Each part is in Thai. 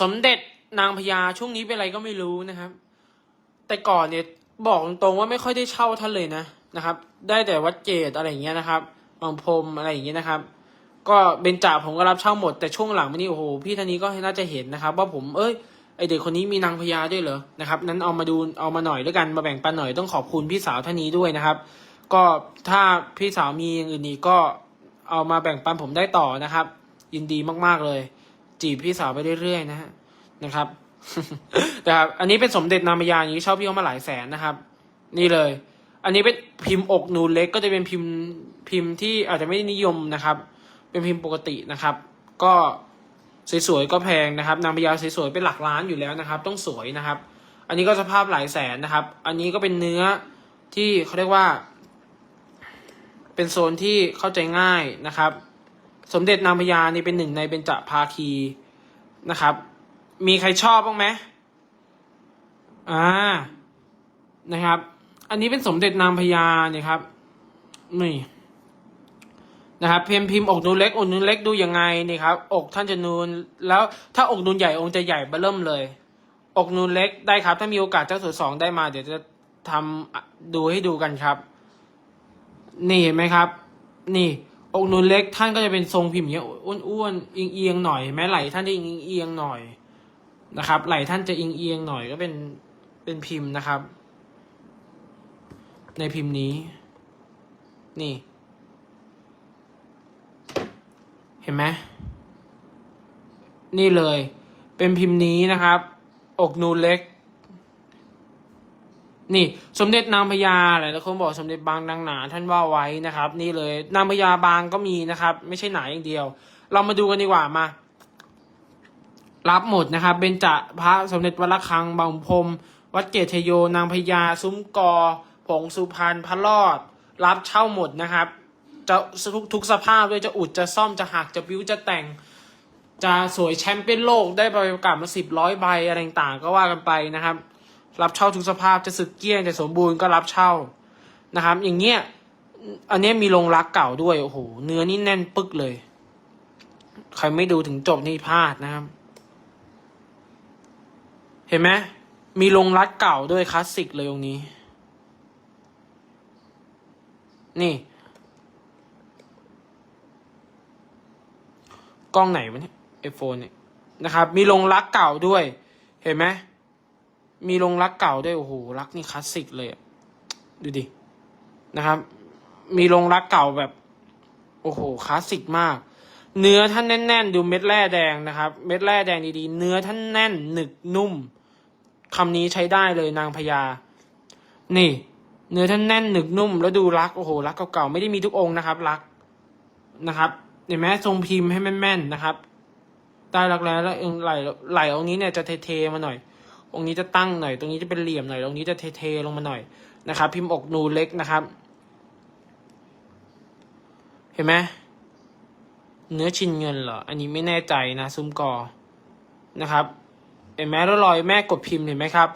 สมเด็จนางพญาช่วงนี้เป็นอะไรก็ไม่รู้นะครับ แต่ก่อนเนี่ยบอกตรงๆว่าไม่ค่อยได้เช่าท่านเลยนะนะครับ ได้แต่วัดเจดอะไรอย่างเงี้ยนะครับบางพรมอะไรอย่างเงี้ยนะครับ ก็เบญจาผมก็รับเช่าหมดแต่ช่วงหลังมานี่โอ้โหพี่ท่านนี้ก็น่าจะเห็นนะครับ ว่าผมเอ้ยไอเด็กคนนี้มีนางพญาด้วยเหรอนะครับนั้นเอามาดูเอามาหน่อยด้วยกันมาแบ่งปันหน่อยต้องขอบคุณพี่สาวท่านนี้ด้วยนะครับ ก็ถ้าพี่สาวมีอย่างอื่นอีกก็เอามาแบ่งปันผมได้ต่อนะครับ ยินดีมากๆเลย จีบพี่สาวไปเรื่อยๆนะฮะนะครับนะครับ อันนี้เป็นสมเด็จนามยาอย่างนี้เช่าพี่เขามาหลายแสนนะครับ นี่เลย อันนี้เป็นพิมพ์อกนูนเล็กก็จะเป็นพิมพ์พิมพ์ที่อาจจะไม่นิยมนะครับ เป็นพิมพ์ปกตินะครับ ก็สวยๆก็แพงนะครับ นางพญาสวยๆเป็นหลักล้านอยู่แล้วนะครับ ต้องสวยนะครับ อันนี้ก็สภาพหลายแสนนะครับ อันนี้ก็เป็นเนื้อที่เขาเรียกว่า เป็นโซนที่เข้าใจง่ายนะครับ สมเด็จนางพญานี่เป็นหนึ่งในเบญจภาคีนะครับ มีใครชอบบ้างไหมอ่านะครับ อันนี้เป็นสมเด็จนางพญาเนี่ยครับนี่นะครับเพิมพิมพ์อกนูนเล็กอกนูนเล็กดูยังไงนี่ครับ อกท่านจะนูนแล้วถ้าอกนูนใหญ่องค์จะใหญ่เบ้อเริ่มเลย อกนูนเล็กได้ครับ ถ้ามีโอกาสเจ้าสัวสองได้มา เดี๋ยวจะทำอะดูให้ดูกันครับ นี่เห็นไหมครับ นี่ อกนูนเล็กท่านก็จะเป็นทรงพิมพ์อย่างเงี้ยอ้วนๆเอียงๆหน่อยเห็นไหมไหลท่านจะเอียงๆหน่อยนะครับ ไหลท่านจะเอียงๆหน่อยก็เป็นเป็นพิมพ์นะครับ ในพิมพ์นี้ นี่ เห็นไหมนี่เลย เป็นพิมพ์นี้นะครับ อกนูนเล็ก นี่สมเด็จนางพญาหลายคนบอกสมเด็จบางนางหนาท่านว่าไว้นะครับ นี่เลยนางพญาบางก็มีนะครับ ไม่ใช่หนาอย่างเดียว เรามาดูกันดีกว่ามา รับหมดนะครับเบญจพระสมเด็จวัดระฆังบางพรมวัดเกตชโยนางพญาซุ้มกอ ผงสุพรรณพระรอด รับเช่าหมดนะครับ จะทุกทุกสภาพด้วยจะอุดจะซ่อมจะหักจะบิ้วจะแต่ง จะสวยแชมป์เปี้ยนโลกได้ใบประกาศมาสิบร้อยใบอะไรต่างก็ว่ากันไปนะครับ รับเช่าทุกสภาพจะสึกเกี้ยงจะสมบูรณ์ก็รับเช่านะครับ อย่างเงี้ยอันนี้มีลงรักเก่าด้วยโอ้โหเนื้อนี่แน่นปึกเลย ใครไม่ดูถึงจบนี่พลาดนะครับ เห็นไหมมีลงรัดเก่าด้วยคลาสสิกเลยตรงนี้ นี่ กล้องไหนวะเนี่ยไอโฟนเนี่ยนะครับ มีลงรักเก่าด้วย เห็นไหม มีลงรักเก่าด้วยโอ้โหรักนี่คลาสสิกเลยดูดินะครับ มีลงรักเก่าแบบ โอ้โหคลาสสิกมาก เนื้อท่านแน่น ๆ ดูเม็ดแร่แดงนะครับ เม็ดแร่แดงดีๆ เนื้อท่านแน่น หนึกนุ่มคำนี้ใช้ได้เลยนางพญานี่ เนื้อท่านแน่นหนึกนุ่ม แล้วดูรักโอ้โหรักเก่าๆไม่ได้มีทุกองค์นะครับ รักนะครับเห็นไหมทรงพิมพ์ให้แม่นๆนะครับใต้รักแร้แล้วเองไหลไหลองนี้เนี่ยจะเทๆมาหน่อย องนี้จะตั้งหน่อย ตรงนี้จะเป็นเหลี่ยมหน่อย ตรงนี้จะเทๆลงมาหน่อยนะครับ พิมพ์อกนูเล็กนะครับ เห็นไหมเนื้อชินเงินเหรอ อันนี้ไม่แน่ใจนะซุ้มกอ นะครับ เห็นไหมแล้วรอยแม่กดพิมพ์เห็นไหมครับ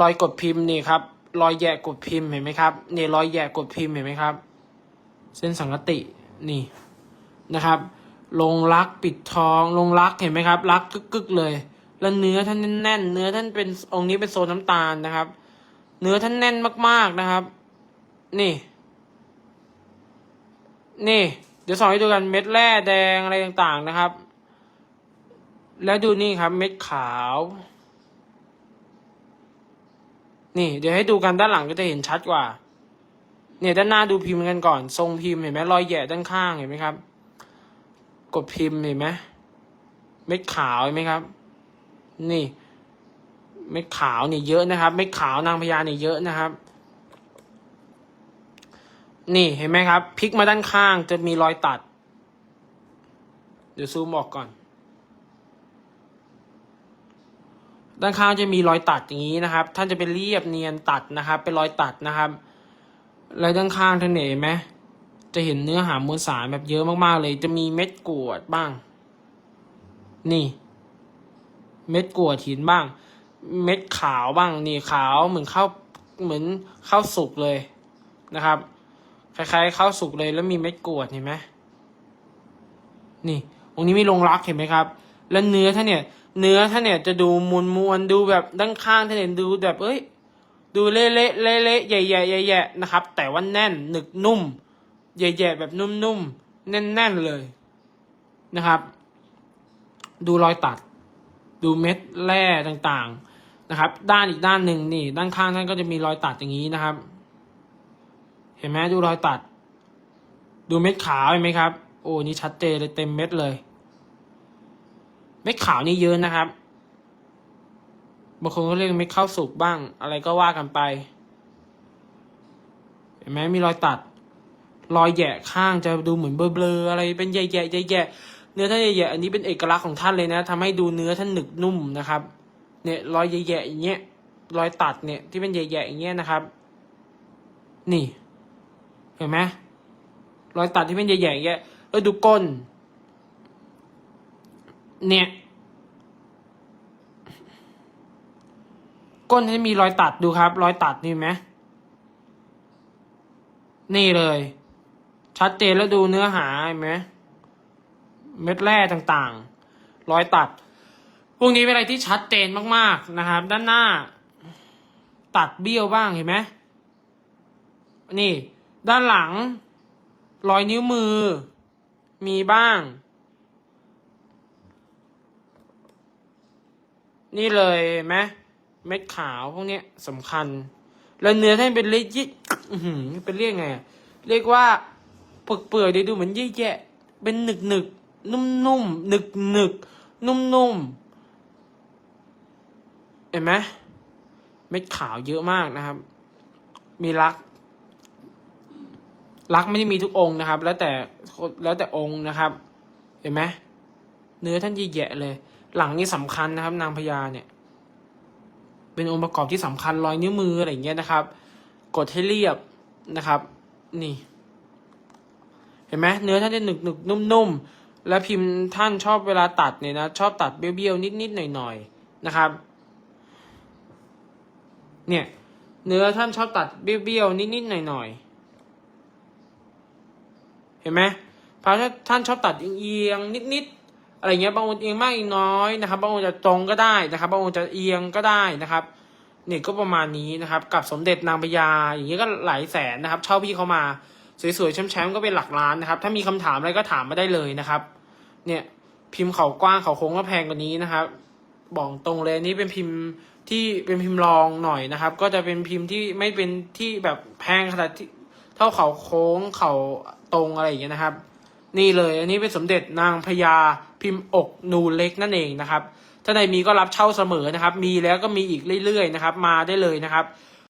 รอยกดพิมพ์นี่ครับ รอยแยกกดพิมพ์เห็นไหมครับนี่รอยแยกกดพิมพ์เห็นไหมครับ เส้นสังกตินี่นะครับ ลงรักปิดทอง ลงรักเห็นไหมครับ รักกึกกึกๆเลย แล้วเนื้อท่านแน่น เนื้อท่านเป็นองค์นี้เป็นโซนน้ำตาลนะครับ เนื้อท่านแน่นมากๆนะครับ นี่ นี่ เดี๋ยวสอนให้ดูกันเม็ดแร่แดงอะไรต่างๆนะครับ แล้วดูนี่ครับ เม็ดขาว นี่ เดี๋ยวให้ดูกันด้านหลังก็จะเห็นชัดกว่า เนี่ยด้านหน้าดูพิมพ์กันก่อน ทรงพิมพ์เห็นไหมรอยแหย่ด้านข้างเห็นไหมครับ กดพิมพ์เห็นไหมเม็ดขาวเห็นไหมครับ นี่เม็ดขาวนี่เยอะนะครับ เม็ดขาวนางพญาเนี่ยเยอะนะครับ นี่เห็นไหมครับพลิกมาด้านข้างจะมีรอยตัด เดี๋ยวซูมออกก่อน ด้านข้างจะมีรอยตัดอย่างนี้นะครับ ท่านจะเป็นเรียบเนียนตัดนะครับ เป็นรอยตัดนะครับแล้วด้านข้างท่านเห็นไหมจะเห็นเนื้อหามวลสารแบบเยอะมากๆเลย จะมีเม็ดกวดบ้าง นี่ เม็ดกรวดหินบ้าง เม็ดขาวบ้างนี่ขาวเหมือนข้าวเหมือนข้าวสุกเลยนะครับ คล้ายๆข้าวสุกเลยแล้วมีเม็ดกรวดเห็นไหมนี่ตรงนี้มีลงรักเห็นไหมครับ แล้วเนื้อท่านเนี่ย เนื้อท่านเนี่ยจะดูมวลมวลๆดูแบบด้านข้างท่านเนี่ยดูแบบเอ้ยดูเละเละเละเละๆใหญ่ใหญ่ใหญ่ใหญ่ๆนะครับ แต่ว่าแน่นหนึกนุ่มใหญ่ๆแบบนุ่มๆแน่นๆเลยนะครับ ดูรอยตัด ดูเม็ดแร่ต่างๆนะครับ ด้านอีกด้านหนึ่งนี่ ด้านข้างท่านก็จะมีรอยตัดอย่างนี้นะครับ เห็นไหมดูรอยตัด ดูเม็ดขาวเห็นไหมครับ โอ้นี่ชัดเจนเลยเต็มเม็ดเลย เม็ดขาวนี่เยอะนะครับบางคนก็เรียกเม็ดข้าวสุกบ้าง อะไรก็ว่ากันไป เห็นไหมมีรอยตัด รอยแย่ข้างจะดูเหมือนเบลอๆอะไรเป็นแย่ๆแย่ๆ เนื้อท่านแย่ๆอันนี้เป็นเอกลักษณ์ของท่านเลยนะทำให้ดูเนื้อท่านหนึบนุ่มนะครับ เนี่ยรอยแย่ๆอย่างเงี้ยรอยตัดเนี่ยที่เป็นแย่ๆอย่างเงี้ยนะครับ นี่เห็นไหมรอยตัดที่เป็นแย่ๆอย่างเงี้ยเออดูก้น เนี่ยก้นที่มีรอยตัดดูครับ รอยตัดนี่ไหมนี่เลย ชัดเจนแล้วดูเนื้อหาเห็นไหม เม็ดแร่ต่างๆ รอยตัด พวกนี้เป็นอะไรที่ชัดเจนมากๆนะครับ ด้านหน้า ตัดเบี้ยวบ้างเห็นไหมนี่ ด้านหลัง รอยนิ้วมือ มีบ้าง นี่เลยไหมเม็ดขาวพวกนี้สำคัญ แล้วเนื้อท่านเป็นเล็กยิอื้อหือเป็นเรียกไง เรียกว่าเปลือกเปื่อยๆเดี๋ยวดูเหมือนแย่ๆเป็นหนึกห นุ่มนุ่มหนึกหนึกนุ่มนุ่มๆ เห็นไหมเม็ดขาวเยอะมากนะครับ มีรัก รักไม่ได้มีทุกองค์นะครับ แล้วแต่แล้วแต่องค์นะครับ เห็นไหมเนื้อท่านแย่ๆเลย หลังนี่สำคัญนะครับ นางพญาเนี่ย เป็นองค์ประกอบที่สำคัญรอยนิ้วมืออะไรอย่างเงี้ยนะครับ กดให้เรียบนะครับ นี่ เห็นไหมเนื้อท่านจะหนึกหนึกนุ่มๆ แล้วพิมพ์ท่านชอบเวลาตัดเนี่ยนะชอบตัดเบี้ยวๆนิดๆหน่อยๆนะครับ เนี่ยเนื้อท่านชอบตัดเบี้ยวๆนิดๆหน่อยๆเห็นไหมพระท่านชอบตัดเอียงๆนิดๆอะไรเงี้ยบางองค์เอียงมากอีกน้อยนะครับบางองค์จะตรงก็ได้นะครับบางองค์จะเอียงก็ได้นะครับเนี่ยก็ประมาณนี้นะครับ กับสมเด็จนางพญาอย่างนี้ยก็หลายแสนนะครับ เช่าพี่เขามาสวยๆแชมป์ๆก็เป็นหลักล้านนะครับ ถ้ามีคำถามอะไรก็ถามมาได้เลยนะครับ เนี่ยพิมพ์เขากว้างเขาโค้งก็แพงกว่านี้นะครับบอกตรงเลยนี่เป็นพิมพ์ที่เป็นพิมพ์รองหน่อยนะครับ ก็จะเป็นพิมพ์ที่ไม่เป็นที่แบบแพงขนาดที่เท่าเขาโค้งเขาตรงอะไรอย่างเงี้ยนะครับ นี่เลยอันนี้เป็นสมเด็จนางพญาพิมพ์อกนูเล็กนั่นเองนะครับถ้าในมีก็รับเช่าเสมอนะครับ มีแล้วก็มีอีกเรื่อยๆนะครับ มาได้เลยนะครับ